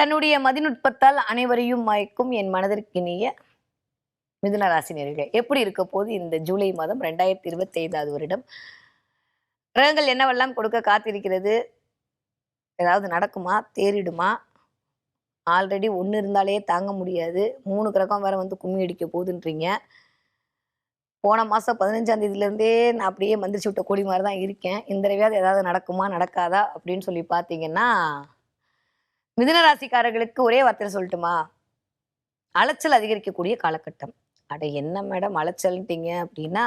தன்னுடைய மதிநுட்பத்தால் அனைவரையும் மயக்கும் என் மனதிற்கினிய மிதுன ராசினியர்களே எப்படி இருக்க போது இந்த ஜூலை மாதம் ரெண்டாயிரத்தி இருபத்தி ஐந்தாவது வருடம்? கிரகங்கள் என்னவெல்லாம் கொடுக்க காத்திருக்கிறது? ஏதாவது நடக்குமா? தேறிடுமா? ஆல்ரெடி ஒன்று இருந்தாலே தாங்க முடியாது. மூணு கிரகம் வேற வந்து கும்மி அடிக்க போகுதுன்றீங்க. போன மாதம் பதினஞ்சாம் தேதியிலேருந்தே நான் அப்படியே மந்திரிச்சு விட்ட கொடி மாதிரி தான் இருக்கேன். இந்த தடவையாவது ஏதாவது நடக்குமா நடக்காதா அப்படின்னு சொல்லி பார்த்தீங்கன்னா மிதனராசிக்காரர்களுக்கு ஒரே வார்த்தையில சொல்லட்டுமா? அலைச்சல் அதிகரிக்கக்கூடிய காலகட்டம். அட என்ன மேடம் அலைச்சல்ட்டீங்க அப்படின்னா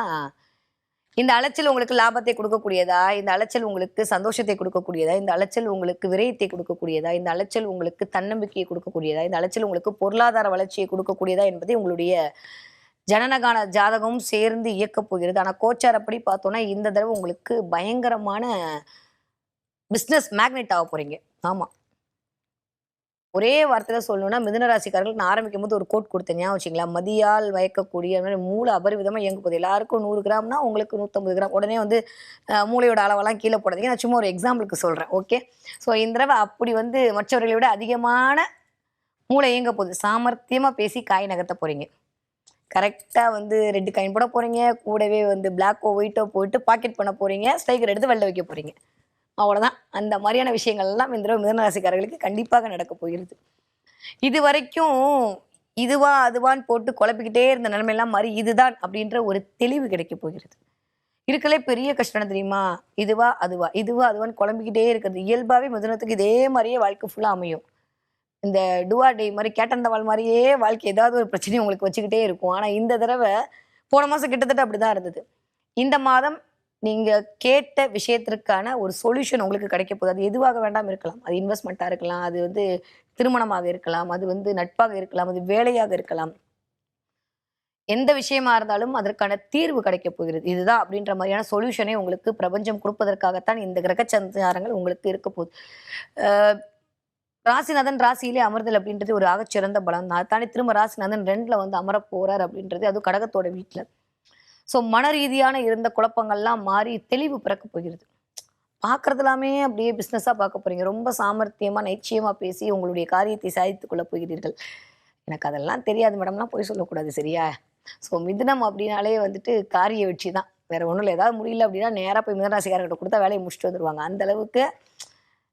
இந்த அலைச்சல் உங்களுக்கு லாபத்தை கொடுக்கக்கூடியதா? இந்த அலைச்சல் உங்களுக்கு சந்தோஷத்தை கொடுக்கக்கூடியதா? இந்த அலைச்சல் உங்களுக்கு விரயத்தை கொடுக்கக்கூடியதா? இந்த அலைச்சல் உங்களுக்கு தன்னம்பிக்கையை கொடுக்கக்கூடியதா? இந்த அலைச்சல் உங்களுக்கு பொருளாதார வளர்ச்சியை கொடுக்கக்கூடியதா என்பதை உங்களுடைய ஜனனகான ஜாதகமும் சேர்ந்து இயக்கப் போகிறது. ஆனால் கோச்சாரப்படி பார்த்தோன்னா இந்த தடவை உங்களுக்கு பயங்கரமான பிஸ்னஸ் மேக்னெட் ஆக போகிறீங்க ஆமாம் ஒரே வார்த்தையில சொல்லணும்னா மிதுனராசிக்காரர்கள் நான் ஆரம்பிக்கும் போது ஒரு கோட் கொடுத்தேன். ஞாபகம் வச்சுங்களா மதியால் வயக்கக்கூடிய மாதிரி மூளை அபரிவிதமா இயங்க போகுது. எல்லாருக்கும் நூறு கிராம்னா உங்களுக்கு நூற்றம்பது கிராம். உடனே வந்து மூளையோட அளவெல்லாம் கீழே போடாதீங்க நான் சும்மா ஒரு எக்ஸாம்பிளுக்கு சொல்றேன். ஓகே ஸோ இந்த தடவை அப்படி வந்து மற்றவர்களை விட அதிகமான மூளை இயங்க போகுது. சாமர்த்தியமா பேசி காய் நகர்த்த போறீங்க. கரெக்டாக வந்து ரெட்டு காயின் போட போகிறீங்க கூடவே வந்து பிளாக்கோ ஒயிட்டோ போயிட்டு பாக்கெட் பண்ண போகிறீங்க ஸ்டைக்கர் எடுத்து வெளில வைக்க போகிறீங்க அவ்வளோதான் அந்த மாதிரியான விஷயங்கள் எல்லாம் இந்த தடவை கண்டிப்பாக நடக்க போகிறது. இது வரைக்கும் இதுவா அதுவான்னு போட்டு குழப்பிக்கிட்டே இருந்த நிலைமையெல்லாம் மாதிரி இதுதான் அப்படின்ற ஒரு தெளிவு கிடைக்க போகிறது. இருக்கலே பெரிய கஷ்டம் தெரியுமா? இதுவா அதுவா இதுவா அதுவான்னு குழம்பிக்கிட்டே இருக்கிறது. இயல்பாகவே மிதனத்துக்கு இதே மாதிரியே வாழ்க்கை ஃபுல்லாக அமையும். இந்த டுவா டே மாதிரி கேட்டந்தவாள் மாதிரியே வாழ்க்கை ஏதாவது ஒரு பிரச்சனையும் உங்களுக்கு வச்சுக்கிட்டே இருக்கும். ஆனால் இந்த தடவை போன மாதம் கிட்டத்தட்ட அப்படிதான் இருந்தது. இந்த மாதம் நீங்க கேட்ட விஷயத்திற்கான ஒரு சொல்யூஷன் உங்களுக்கு கிடைக்க போகுது. அது எதுவாக வேண்டாம் இருக்கலாம். அது இன்வெஸ்ட்மெண்ட்டாக இருக்கலாம். அது வந்து திருமணமாக இருக்கலாம். அது வந்து நட்பாக இருக்கலாம். அது வேலையாக இருக்கலாம். எந்த விஷயமா இருந்தாலும் அதற்கான தீர்வு கிடைக்க போகிறது. இதுதான் அப்படின்ற மாதிரியான சொல்யூஷனை உங்களுக்கு பிரபஞ்சம் கொடுப்பதற்காகத்தான் இந்த கிரக சஞ்சாரங்கள் உங்களுக்கு இருக்க போகுது. ராசிநாதன் ராசியிலே அமர்தல் அப்படின்றது ஒரு ஆகச்சிறந்த பலம் தான் தானே திரும்ப ராசிநாதன் ரெண்டில் வந்து அமர போகிறார் அப்படின்றது அது கடகத்தோட வீட்டில். ஸோ மன ரீதியான இருந்த குழப்பங்கள்லாம் மாறி தெளிவு பிறக்க போகிறது. பார்க்கறது எல்லாமே அப்படியே பிஸ்னஸாக பார்க்க போகிறீங்க ரொம்ப சாமர்த்தியமாக நைச்சியமா பேசி உங்களுடைய காரியத்தை சாதித்து கொள்ளப் போகிறீர்கள். எனக்கு அதெல்லாம் தெரியாது மேடம்லாம் போய் சொல்லக்கூடாது சரியா? ஸோ மிதுனம் அப்படின்னாலே வந்துட்டு காரிய வெற்றி தான். வேறு ஒன்றும் இல்லை ஏதாவது முடியல அப்படின்னா நேராக போய் மிதனராசிக்காரர்கிட்ட கொடுத்தா வேலையை முடிச்சுட்டு வந்துருவாங்க. அந்தளவுக்கு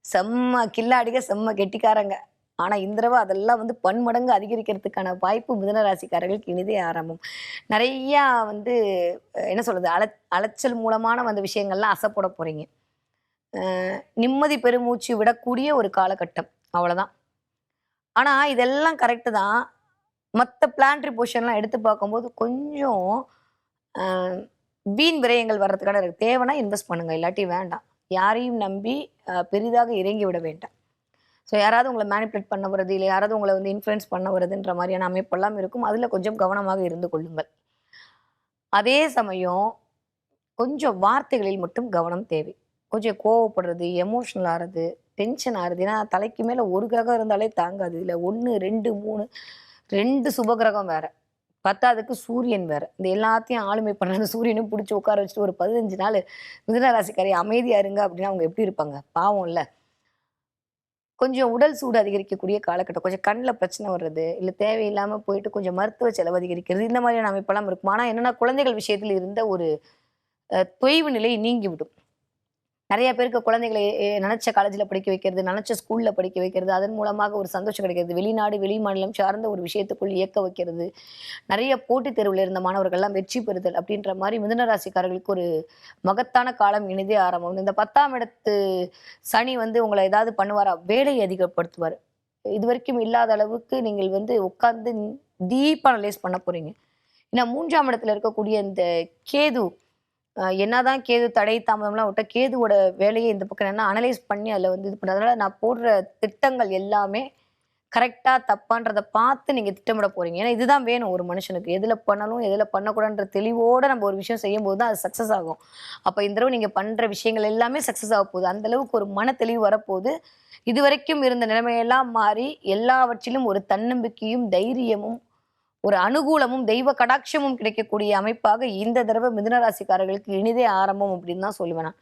செம்ம கில்லாடிக செம்ம கெட்டிக்காரங்க. ஆனால் இந்த தடவை அதெல்லாம் வந்து பன்மடங்கு அதிகரிக்கிறதுக்கான வாய்ப்பு மிதுன ராசிக்காரர்களுக்கு இனிதே ஆரம்பம். நிறையா வந்து என்ன சொல்கிறது அல அலைச்சல் மூலமான வந்த விஷயங்கள்லாம் அசைப்பட போகிறீங்க நிம்மதி பெருமூச்சு விடக்கூடிய ஒரு காலகட்டம். அவ்வளோதான் ஆனால் இதெல்லாம் கரெக்டு தான். மற்ற பிளான்ட்ரி பொசிஷன்லாம் எடுத்து பார்க்கும்போது கொஞ்சம் வீண் விரயங்கள் வர்றதுக்கான இருக்குது தேவைன்னா இன்வெஸ்ட் பண்ணுங்கள் இல்லாட்டி வேண்டாம். யாரையும் நம்பி பெரிதாக இறங்கி விட வேண்டாம். ஸோ யாராவது உங்களை மேனிப்புலேட் பண்ண வருது இல்லை யாராவது உங்களை வந்து இன்ஃப்ளூயன்ஸ் பண்ண வருதுன்ற மாதிரியான அமைப்பெல்லாம் இருக்கும். அதில் கொஞ்சம் கவனமாக இருந்து கொள்ளுங்கள். அதே சமயம் கொஞ்சம் வார்த்தைகளில் மட்டும் கவனம் தேவை. கொஞ்சம் கோவப்படுறது எமோஷனல் ஆகிறது டென்ஷன் ஆகுது ஏன்னா தலைக்கு மேலே ஒரு கிரகம் இருந்தாலே தாங்காது. இல்லை ஒன்று ரெண்டு மூணு ரெண்டு சுபகிரகம் வேறு. பத்தாவதுக்கு சூரியன் வேறு. இந்த எல்லாத்தையும் ஆளுமை பண்ண அந்த சூரியனும் பிடிச்சி உட்கார வச்சுட்டு ஒரு பதினஞ்சு நாள் மிதனராசிக்காரி அமைதியாக இருங்க அப்படின்னா அவங்க எப்படி இருப்பாங்க? பாவம் இல்லை. கொஞ்சம் உடல் சூடு அதிகரிக்கக்கூடிய காலகட்டம். கொஞ்சம் கண்ணில் பிரச்சனை வர்றது இல்லை தேவையில்லாமல் போயிட்டு கொஞ்சம் மருத்துவ செலவு அதிகரிக்கிறது இந்த மாதிரியான அமைப்பெல்லாம் இருக்கும். ஆனால் என்னென்னா குழந்தைகள் விஷயத்தில் இருந்த ஒரு தொய்வு நிலை நீங்கிவிடும் நிறைய பேருக்கு குழந்தைகளை நினச்ச நினைச்ச காலேஜில் படிக்க வைக்கிறது நினைச்ச ஸ்கூலில் படிக்க வைக்கிறது அதன் மூலமாக ஒரு சந்தோஷம் கிடைக்கிறது. வெளிநாடு வெளி மாநிலம் சார்ந்த ஒரு விஷயத்துக்குள் இயக்க வைக்கிறது. நிறைய போட்டித் தேர்வில் இருந்த மாணவர்கள்லாம் வெற்றி பெறுதல் அப்படின்ற மாதிரி மிதுன ராசிக்காரர்களுக்கு ஒரு மகத்தான காலம் இனிதே ஆரம்பம். இந்த பத்தாம் இடத்து சனி வந்து உங்களை ஏதாவது பண்ணுவாரா? வேலையை அதிகப்படுத்துவார். இது வரைக்கும் இல்லாத அளவுக்கு நீங்கள் வந்து உட்கார்ந்து டீப் அனலைஸ் பண்ண போறீங்க. ஏன்னா மூன்றாம் இடத்துல இருக்கக்கூடிய இந்த கேது என்னதான் கேது தடை தாமதம்லாம் விட்டால் கேதுவோட வேலையை இந்த பக்கம் என்ன அனலைஸ் பண்ணி அதில் வந்து இது பண்ணுறதுனால நான் போடுற திட்டங்கள் எல்லாமே கரெக்டாக தப்பான்றதை பார்த்து நீங்கள் திட்டமிட போகிறீங்க ஏன்னா இதுதான் வேணும் ஒரு மனுஷனுக்கு. எதில் பண்ணணும் எதில் பண்ணக்கூடாதுன்ற தெளிவோடு நம்ம ஒரு விஷயம் செய்யும் போது தான் அது சக்ஸஸ் ஆகும். அப்போ இந்த தடவை நீங்கள் பண்ணுற விஷயங்கள் எல்லாமே சக்ஸஸ் ஆக போகுது. அந்தளவுக்கு ஒரு மன தெளிவு வரப்போகுது. இதுவரைக்கும் இருந்த நிலைமையெல்லாம் மாறி எல்லாவற்றிலும் ஒரு தன்னம்பிக்கையும் தைரியமும் ஒரு அனுகூலமும் தெய்வ கடாட்சமும் கிடைக்கக்கூடிய அமைப்பாக இந்த தடவை மிதுன ராசிக்காரர்களுக்கு இனிதே ஆரம்பம் அப்படின்னு தான் சொல்லுவேன் நான்.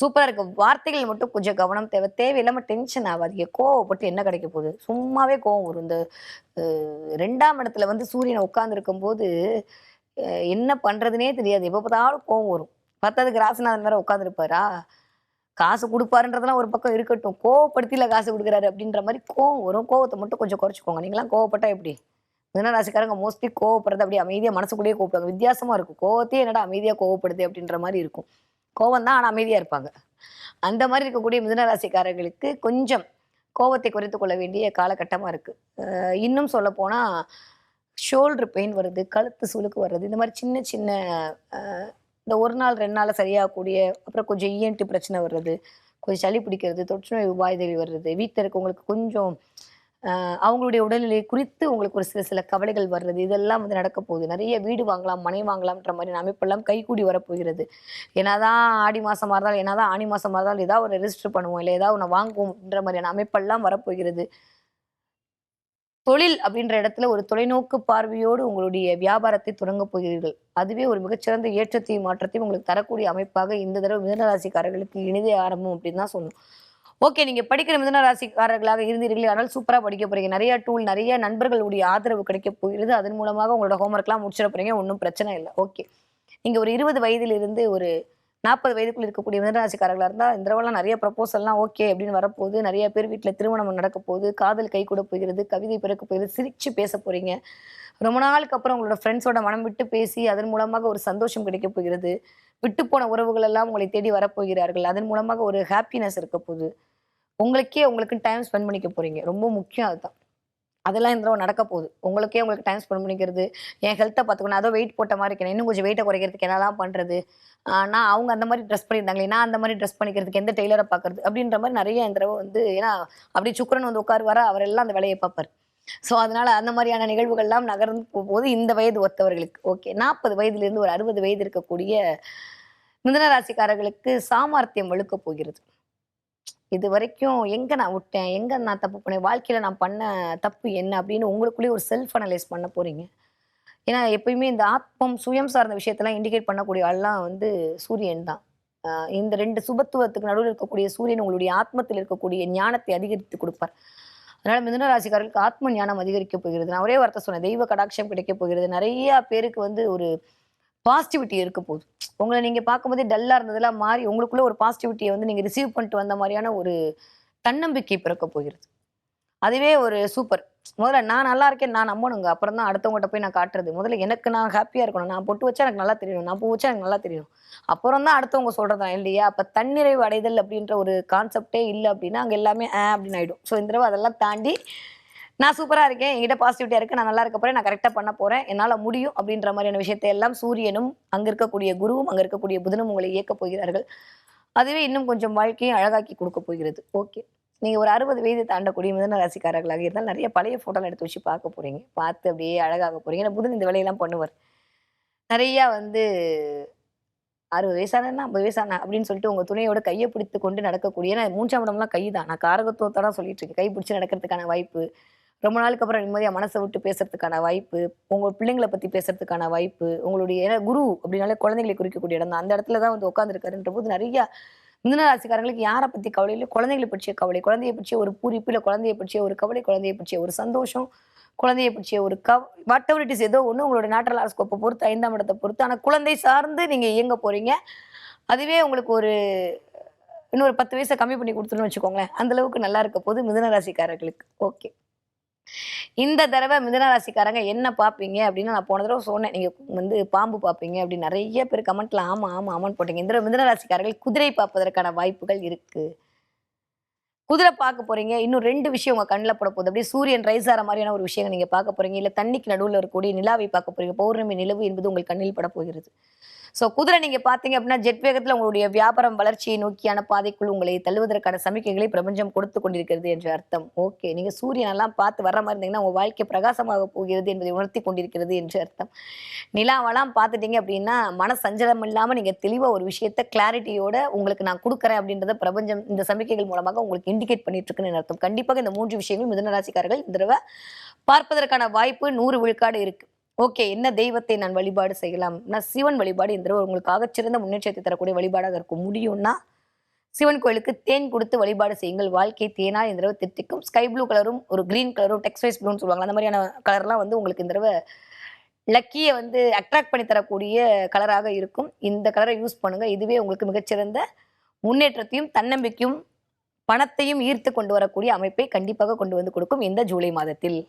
சூப்பராக இருக்கு. வார்த்தைகள் மட்டும் கொஞ்சம் கவனம் தேவை. தேவையில்லாமல் டென்ஷன் ஆகாதீங்க. கோவப்பட்டு என்ன கிடைக்க போகுது? சும்மாவே கோவம் வரும். இந்த ரெண்டாம் இடத்துல வந்து சூரியனை உட்காந்துருக்கும் போது என்ன பண்ணுறதுனே தெரியாது. எப்போ பார்த்தாலும் கோவம் வரும். பத்தாவதுக்கு ராசிநாதன் வேற உட்காந்துருப்பாரா காசு கொடுப்பாருன்றதெல்லாம் ஒரு பக்கம் இருக்கட்டும். கோவப்படுத்தியில் காசு கொடுக்குறாரு அப்படின்ற மாதிரி கோவம் வரும். கோவத்தை மட்டும் கொஞ்சம் குறைச்சிக்கோங்க. நீங்களாம் கோவப்பட்டா எப்படி? மிதனராசிக்காரங்க மோஸ்ட்லி கோவப்படுறது அப்படியே அமைதியாக மனசுக்குள்ளேயே கூப்பிடுவாங்க வித்தியாசமாக இருக்கும். கோவத்தையே என்னடா அமைதியாக கோவப்படுது அப்படின்ற மாதிரி இருக்கும். கோவம் தான் ஆனால் அமைதியாக இருப்பாங்க. அந்த மாதிரி இருக்கக்கூடிய மிதனராசிக்காரர்களுக்கு கொஞ்சம் கோவத்தை குறைத்து கொள்ள வேண்டிய காலகட்டமாக இருக்குது இன்னும் சொல்ல போனால் ஷோல்டர் பெயின் வருது கழுத்து சுழுக்கு வர்றது இந்த மாதிரி சின்ன சின்ன இந்த ஒரு நாள் ரெண்டு நாள் சரியாகக்கூடிய அப்புறம் கொஞ்சம் இஎன்டி பிரச்சனை வர்றது கொஞ்சம் சளி பிடிக்கிறது தொற்றுநோய் உபாய்தல் வர்றது வீட்டில் இருக்கவங்களுக்கு கொஞ்சம் அவங்களுடைய உடல்நிலை குறித்து உங்களுக்கு ஒரு சில சில கவலைகள் வர்றது இதெல்லாம் வந்து நடக்க போகுது. நிறைய வீடு வாங்கலாம் மனை வாங்கலாம்ன்ற மாதிரி அமைப்பெல்லாம் கைகூடி வரப்போகிறது. என்னதான் ஆடி மாசமா இருந்தாலும் என்னதான் ஆணி மாசமா இருந்தாலும் ஏதாவது ஒரு ரெஜிஸ்டர் பண்ணுவோம் இல்லை ஏதாவது ஒன்று வாங்குவோம்ன்ற மாதிரியான அமைப்பெல்லாம் வரப்போகிறது. தொழில் அப்படின்ற இடத்துல ஒரு தொலைநோக்கு பார்வையோடு உங்களுடைய வியாபாரத்தை தொடங்க போகிறீர்கள். அதுவே ஒரு மிகச்சிறந்த ஏற்றத்தையும் மாற்றத்தையும் உங்களுக்கு தரக்கூடிய அமைப்பாக இந்த தடவை மிதனராசிக்காரர்களுக்கு இனிதே ஆரம்பம் அப்படின்னு தான் சொல்லணும். ஓகே நீங்க படிக்கிற மிதனராசிக்காரர்களாக இருந்தீர்களே ஆனால் சூப்பரா படிக்க போறீங்க. நிறைய டூல் நிறைய நண்பர்களுடைய ஆதரவு கிடைக்க போகிறது. அதன் மூலமாக உங்களோட ஹோம்ஒர்க்லாம் முடிச்சிட போறீங்க. ஒன்றும் பிரச்சனை இல்லை. ஓகே நீங்க ஒரு இருபது வயதிலிருந்து ஒரு நாற்பது வயதுக்குள்ள இருக்கக்கூடிய மிதனராசிக்காரர்களாக இருந்தால் இந்த தடவைலாம் நிறைய ப்ரப்போசல்லாம் ஓகே அப்படின்னு வரப்போகுது. நிறைய பேர் வீட்டில் திருமணம் நடக்க போகுது. காதல் கை கூட போகிறது கவிதை பிறக்க போகிறது சிரிச்சு பேச போறீங்க. ரொம்ப நாளுக்கு அப்புறம் உங்களோட ஃப்ரெண்ட்ஸோட மனம் விட்டு பேசி அதன் மூலமாக ஒரு சந்தோஷம் கிடைக்க போகிறது. விட்டு போன உறவுகள் எல்லாம் உங்களை தேடி வரப்போகிறார்கள் அதன் மூலமாக ஒரு ஹாப்பினஸ் இருக்க போகுது. உங்களுக்கே உங்களுக்கு டைம் ஸ்பெண்ட் பண்ணிக்க போறீங்க. ரொம்ப முக்கியம் அதுதான். அதெல்லாம் இந்த தடவை நடக்க போகுது. உங்களுக்கே உங்களுக்கு டைம் ஸ்பெண்ட் பண்ணிக்கிறது என் ஹெல்த்தை பார்த்துக்கணும். அதோ வெயிட் போட்ட மாதிரி இருக்கேன். இன்னும் கொஞ்சம் வெயிட்டை குறைக்கிறதுக்கு என்னெல்லாம் பண்ணுறது நான் அவங்க அந்த மாதிரி ட்ரெஸ் பண்ணியிருந்தாங்களே நான் அந்த மாதிரி ட்ரெஸ் பண்ணிக்கிறதுக்கு எந்த டெய்லரை பார்க்கறது? அப்படின்ற மாதிரி நிறைய இந்த தடவை வந்து ஏன்னா அப்படி சுக்கரன் வந்து உட்காருவார? அவர் எல்லாம் அந்த வேலையை பார்ப்பார். ஸோ அதனால அந்த மாதிரியான நிகழ்வுகள்லாம் நகர்ந்து போகும்போது இந்த வயது ஒத்தவர்களுக்கு ஓகே நாற்பது வயதுலேருந்து ஒரு அறுபது வயது இருக்கக்கூடிய மிதன ராசிக்காரர்களுக்கு சாமர்த்தியம் வழுக்க போகிறது. இது வரைக்கும் எங்கே நான் விட்டேன்? எங்கே நான் தப்பு பண்ணேன்? வாழ்க்கையில் நான் பண்ண தப்பு என்ன? அப்படின்னு உங்களுக்குள்ளேயே ஒரு செல்ஃப் அனலைஸ் பண்ண போகிறீங்க ஏன்னா எப்பயுமே இந்த ஆத்மம் சுயம் சார்ந்த விஷயத்தெல்லாம் இண்டிகேட் பண்ணக்கூடிய ஆள்லாம் வந்து சூரியன் தான். இந்த ரெண்டு சுபத்துவத்துக்கு நடுவில் இருக்கக்கூடிய சூரியன் உங்களுடைய ஆத்மத்தில் இருக்கக்கூடிய ஞானத்தை அதிகரித்து கொடுப்பார். அதனால் மிதுனராசிக்காரர்களுக்கு ஆத்ம ஞானம் அதிகரிக்க போகிறது. நான் ஒரே வார்த்தை சொன்னேன். தெய்வ கடாட்சம் கிடைக்க போகிறது. நிறையா பேருக்கு வந்து ஒரு பாசிட்டிவிட்டி இருக்க போகுது. உங்களை நீங்கள் பார்க்கும்போது டல்லாக இருந்ததெல்லாம் மாறி உங்களுக்குள்ள ஒரு பாசிட்டிவிட்டியை வந்து நீங்கள் ரிசீவ் பண்ணிட்டு வந்த மாதிரியான ஒரு தன்னம்பிக்கை பிறக்க போகிறது. அதுவே ஒரு சூப்பர் முதல்ல நான் நல்லா இருக்கேன் நான் நம்பணுங்க. அப்புறம் தான் அடுத்தவங்ககிட்ட போய் நான் காட்டுறது. முதல்ல எனக்கு நான் ஹாப்பியாக இருக்கணும். நான் பொட்டு வச்சா எனக்கு நல்லா தெரியணும். நான் பூ வச்சா எனக்கு நல்லா தெரியணும். அப்புறம் தான் அடுத்தவங்க சொல்கிறதான் இல்லையா? அப்போ தன்னிறைவு அடைதல் அப்படின்ற ஒரு கான்செப்டே இல்லை அப்படின்னா அங்கே எல்லாமே ஆ அப்படின்னு ஆயிடும். ஸோ இந்த தடவை அதெல்லாம் தாண்டி நான் சூப்பரா இருக்கேன். என்கிட்ட பாசிட்டிவிட்டியா இருக்கு. நான் நல்லா இருக்க போறேன். நான் கரெக்டாக பண்ண போறேன். என்னால் முடியும் அப்படின்ற மாதிரியான விஷயத்தை எல்லாம் சூரியனும் அங்க இருக்கக்கூடிய குருவும் அங்க இருக்கக்கூடிய புதனும் உங்களை இயக்க போகிறார்கள். அதுவே இன்னும் கொஞ்சம் வாழ்க்கையை அழகாக்கி கொடுக்க போகிறது. ஓகே நீங்க ஒரு அறுபது வயது தாண்டக்கூடிய மிதன ராசிக்காரர்களாக இருந்தால் நிறைய பழைய போட்டோலாம் எடுத்து வச்சு பார்க்க போறீங்க. பார்த்து அப்படியே அழகாக போறீங்க. ஏன்னா புதன் இந்த வேலையெல்லாம் பண்ணுவார். நிறைய வந்து அறுபது வயசானா ஐம்பது வயசானா அப்படின்னு சொல்லிட்டு உங்க துணையோட கையை பிடித்து கொண்டு நடக்கக்கூடிய ஏன்னா மூன்றாம் இடம்லாம் கை தான் நான் காரகத்துவத்தை தான் சொல்லிட்டு இருக்கேன். கை பிடிச்சி நடக்கிறதுக்கான வாய்ப்பு ரொம்ப நாளுக்கு அப்புறம் நிம்மதியாக மனசை விட்டு பேசுறதுக்கான வாய்ப்பு உங்கள் பிள்ளைங்களை பற்றி பேசுறதுக்கான வாய்ப்பு உங்களுடைய ஏன்னா குரு அப்படின்னாலே குழந்தைகளை குறிக்கக்கூடிய இடம் தான். அந்த இடத்துல தான் வந்து உட்காந்துருக்காருன்ற போது நிறையா மிதன ராசிக்காரங்களுக்கு யாரை பற்றி கவலை இல்லை? குழந்தைகளை பற்றிய கவலை குழந்தையை பற்றிய ஒரு பூரிப்பு இல்லை குழந்தையை பற்றிய ஒரு கவலை குழந்தையை பற்றிய ஒரு சந்தோஷம் குழந்தையை பற்றிய ஒரு கவ் வாட் எவர் இட் இஸ் ஏதோ ஒன்று உங்களோட நேட்டரல் ஆஸ்கோப்பை பொறுத்து ஐந்தாம் இடத்தை பொறுத்து. ஆனால் குழந்தை சார்ந்து நீங்கள் இயங்க போகிறீங்க அதுவே உங்களுக்கு ஒரு இன்னொரு பத்து வயசை கம்மி பண்ணி கொடுத்துருன்னு வச்சுக்கோங்களேன். அந்தளவுக்கு நல்லா இருக்க போது மிதுன ராசிக்காரர்களுக்கு ஓகே. இந்த தடவை மிதுனராசிக்காரங்க என்ன பார்ப்பீங்க அப்படின்னு நான் போன தடவை சொன்னேன். நீங்கள் வந்து பாம்பு பார்ப்பீங்க அப்படின்னு நிறைய பேர் கமெண்ட்ல ஆமாம் ஆமாம் ஆமான்னு போட்டீங்க. இந்த தடவை மிதுனராசிக்காரர்கள் குதிரை பார்ப்பதற்கான வாய்ப்புகள் இருக்கு. குதிரை பார்க்க போறீங்க. இன்னும் ரெண்டு விஷயம் உங்க கண்ணில் போட போகுது. அப்படியே சூரியன் ரைஸ் ஆகிற மாதிரியான ஒரு விஷயங்கள் நீங்க பார்க்க போறீங்க. இல்லை தண்ணிக்கு நடுவில் இருக்கக்கூடிய நிலாவை பார்க்க போறீங்க. பௌர்ணமி நிலவு என்பது உங்கள் கண்ணில் பட போகிறது. ஸோ குதிரை நீங்கள் பார்த்தீங்க அப்படின்னா ஜெட் வேகத்தில் உங்களுடைய வியாபாரம் வளர்ச்சியை நோக்கியான பாதைக்குள் உங்களை தள்ளுவதற்கான சமிக்கைகளை பிரபஞ்சம் கொடுத்து கொண்டிருக்கிறது என்று அர்த்தம். ஓகே நீங்கள் சூரியன் எல்லாம் பார்த்து வர்ற மாதிரி இருந்தீங்கன்னா உங்கள் வாழ்க்கை பிரகாசமாக போகிறது என்பதை உணர்த்தி கொண்டிருக்கிறது என்று அர்த்தம். நிலாவெல்லாம் பார்த்துட்டீங்க அப்படின்னா மன சஞ்சலம் இல்லாமல் நீங்கள் தெளிவாக ஒரு விஷயத்த கிளாரிட்டியோட உங்களுக்கு நான் கொடுக்குறேன் அப்படின்றத பிரபஞ்சம் இந்த சமிக்கைகள் மூலமாக உங்களுக்கு இண்டிகேட் பண்ணிட்டு இருக்குன்னு அர்த்தம். கண்டிப்பாக இந்த மூன்று விஷயங்கள் மிதனராசிக்காரர்கள் இந்த தடவை பார்ப்பதற்கான வாய்ப்பு நூறு விழுக்காடு இருக்கு. ஓகே என்ன தெய்வத்தை நான் வழிபாடு செய்யலாம்? நான் சிவன் வழிபாடு இந்த உங்களுக்காக சிறந்த முன்னேற்றத்தை தரக்கூடிய வழிபாடாக இருக்கும். முடியும்னா சிவன் கோயிலுக்கு தேன் கொடுத்து வழிபாடு செய்யுங்கள். வாழ்க்கை தேனால் இந்த தடவை திட்டிக்கும் ஸ்கை ப்ளூ கலரும் ஒரு கிரீன் கலரும் வைஸ் ப்ளூன்னு சொல்லுவாங்க. அந்த மாதிரியான கலர்லாம் வந்து உங்களுக்கு இந்த தடவை லக்கியை வந்து அட்ராக்ட் பண்ணி தரக்கூடிய கலராக இருக்கும். இந்த கலரை யூஸ் பண்ணுங்கள் இதுவே உங்களுக்கு மிகச்சிறந்த முன்னேற்றத்தையும் தன்னம்பிக்கையும் பணத்தையும் ஈர்த்து கொண்டு வரக்கூடிய அமைப்பை கண்டிப்பாக கொண்டு வந்து கொடுக்கும் இந்த ஜூலை மாதத்தில்.